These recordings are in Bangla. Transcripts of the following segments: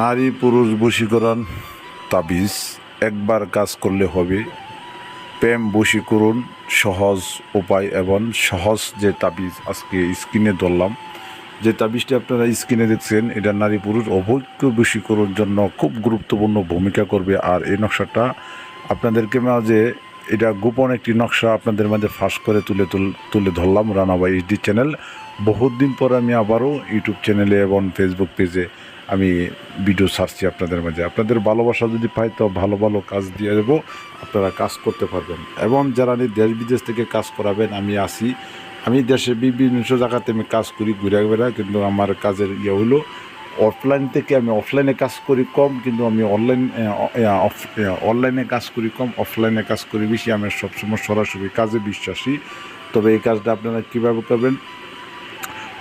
নারী পুরুষ বশীকরণ, তাবিজ, একবার কাজ করলে হবে। প্রেম বশীকরণ, সহজ উপায় এবং সহজ যে তাবিজ আজকে স্ক্রিনে ধরলাম, যে তাবিজটি আপনারা স্ক্রিনে দেখছেন, এটা নারী পুরুষ অবৈক্য বশীকরণ জন্য খুব গুরুত্বপূর্ণ ভূমিকা করবে। আর এই নকশাটা আপনাদেরকে মাঝে এটা গোপন একটি নকশা আপনাদের মাঝে ফাঁস করে তুলে তুলে ধরলাম রানাবাই এইচডি চ্যানেল। বহুত দিন পর আমি আবারও ইউটিউব চ্যানেলে এবং ফেসবুক পেজে আমি ভিডিও ছাড়ছি আপনাদের মাঝে। আপনাদের ভালোবাসা যদি পাই, তো ভালো ভালো কাজ দিয়ে দেবো। আপনারা কাজ করতে পারবেন। এবং যারা দেশ বিদেশ থেকে কাজ করাবেন, আমি আসি আমি দেশে বিভিন্ন জায়গাতে আমি কাজ করি, ঘুরে বেড়া কিন্তু আমার কাজের ইয়ে হলো অফলাইন থেকে আমি অফলাইনে কাজ করি কম, কিন্তু আমি অনলাইন অনলাইনে কাজ করি কম অফলাইনে কাজ করি বেশি। আমি সবসময় সরাসরি কাজে বিশ্বাসী। তবে এই কাজটা আপনারা কীভাবে করবেন?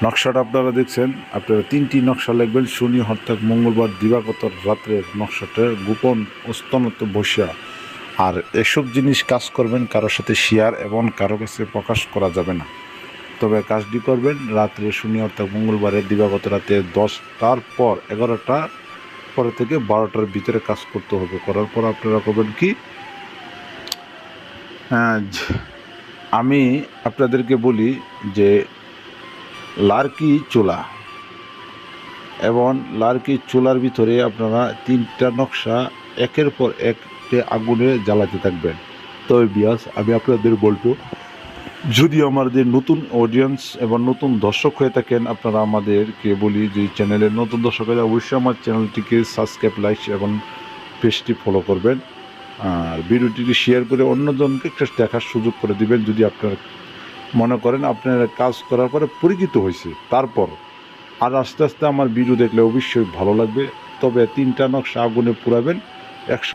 নকশাটা আপনারা দেখছেন। আপনারা তিনটি নকশা লিখবেন। শনি অর্থাৎ মঙ্গলবার দিবাগত রাত্রের নকশাটা গোপন অস্তনত বসিয়া। আর এসব জিনিস কাজ করবেন কারোর সাথে শেয়ার এবং কারও কাছে প্রকাশ করা যাবে না। তবে কাজটি করবেন রাত্রে শনি অর্থাৎ মঙ্গলবারের দিবাগত রাতে দশটার পর এগারোটা পরে থেকে বারোটার ভিতরে কাজ করতে হবে। করার পর আপনারা করবেন কি? আমি আপনাদেরকে বলি যে লার্কি চোলা। এবং লার্কি চোলার ভিতরে আপনারা তিনটা নকশা একের পর একটি আগুনে জ্বালাতে থাকবেন। তবে বিয়াস আমি আপনাদের বলব, যদি আমাদের নতুন অডিয়েন্স এবং নতুন দর্শক হয়ে থাকেন, আপনারা আমাদেরকে বলি যে চ্যানেলের নতুন দর্শক হলে অবশ্যই আমার চ্যানেলটিকে সাবস্ক্রাইব লাইক এবং পেজটি ফলো করবেন। আর ভিডিওটিকে শেয়ার করে অন্যজনকে দেখার সুযোগ করে দিবেন, যদি আপনার মনে করেন আপনার কাজ করার পরে পরিচিত হয়েছে। তারপর আর আস্তে আস্তে আমার ভিডিও দেখলে অবশ্যই ভালো লাগবে। তবে তিনটা নকশা আগুনে পুরাবেন একশো